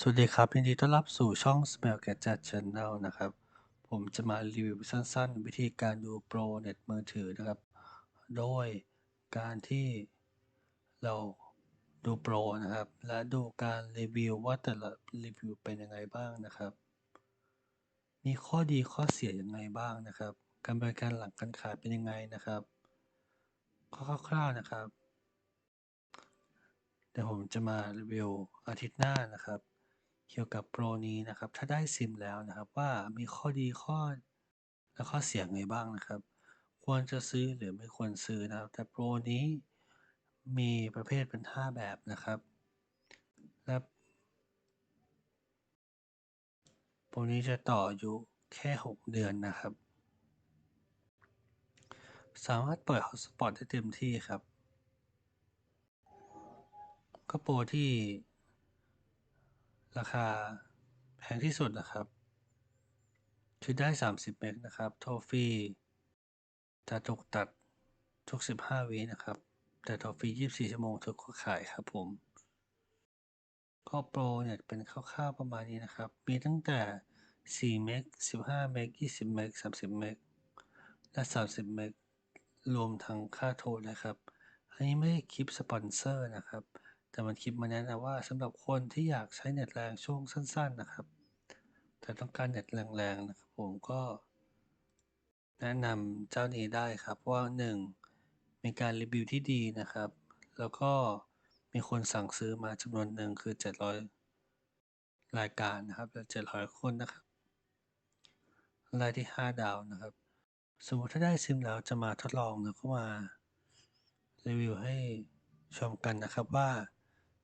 สวัสดีครับ ยินดีต้อนรับสู่ช่อง Smell Gadget Channel นะครับ ผมจะมารีวิวสั้นๆ วิธีการดูโปรเน็ตมือถือนะครับ โดยการที่เราดูโปรนะครับ และดูการรีวิวว่าแต่ละรีวิวเป็นยังไงบ้างนะครับ มีข้อดีข้อเสียยังไงบ้างนะครับ การบริการหลังการขายเป็นยังไงนะครับคร่าวๆนะครับ เดี๋ยวผมจะมารีวิวอาทิตย์หน้านะครับ เกี่ยวกับโปรนี้นะครับ ถ้าได้ซิมแล้วนะครับว่ามีข้อดีข้อและข้อเสียไงบ้างนะครับ ควรจะซื้อหรือไม่ควรซื้อนะครับ แต่โปรนี้มีประเภทเป็น 5 แบบนะครับและโปรนี้จะต่ออยู่แค่ 6 เดือนนะครับ สามารถเปิด Hotspot ได้เต็มที่ครับ ก็โปรที่ ราคาแพงที่สุดนะครับคือได้ 30 เมกนะครับ โทรฟรีจะถูกตัดทุก 15 วินะครับ แต่โทรฟรี24 ชั่วโมงทุกขายครับผมก็โปรเนี่ยเป็นคร่าวๆประมาณนี้นะครับ มีตั้งแต่ 4 เมก 15 เมก 20 เมก 30 เมก และ 30 เมก รวมทั้งค่าโทรนะครับ อันนี้ไม่ได้คลิปสปอนเซอร์นะครับ แต่มันคลิปมาแนะนำว่าสำหรับคนที่อยากใช้เน็ตแรงช่วงสั้น ๆนะครับ แต่ต้องการเน็ตแรงๆนะครับผมก็ แนะนำเจ้านี้ได้ครับว่า 1. มีการรีวิวที่ดีนะครับ แล้วก็มีคนสั่งซื้อมาจำนวนหนึ่งคือ 700 รายการนะครับและ700 คนนะครับรายที่ 5 ดาวนะครับ สมมติถ้าได้ซิมแล้วจะมาทดลองแล้วก็มารีวิวให้ชมกันนะครับว่า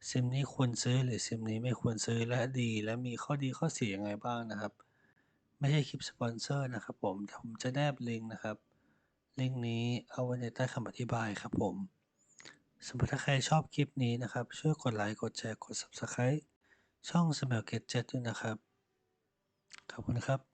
ซิมนี้ควรซื้อหรือซิมนี้ไม่ควรซื้อและดี และมีข้อดีข้อเสียยังไงบ้างนะครับ ไม่ใช่คลิปสปอนเซอร์นะครับผมแต่ผมจะแนบลิงก์นะครับ ลิงก์นี้เอาไว้ในใต้คำอธิบายครับผมสมมติถ้าใครชอบคลิปนี้นะครับ ช่วยกดไลค์กดแชร์กด Subscribe ช่อง Smell Gadget ด้วยนะครับ ขอบคุณครับ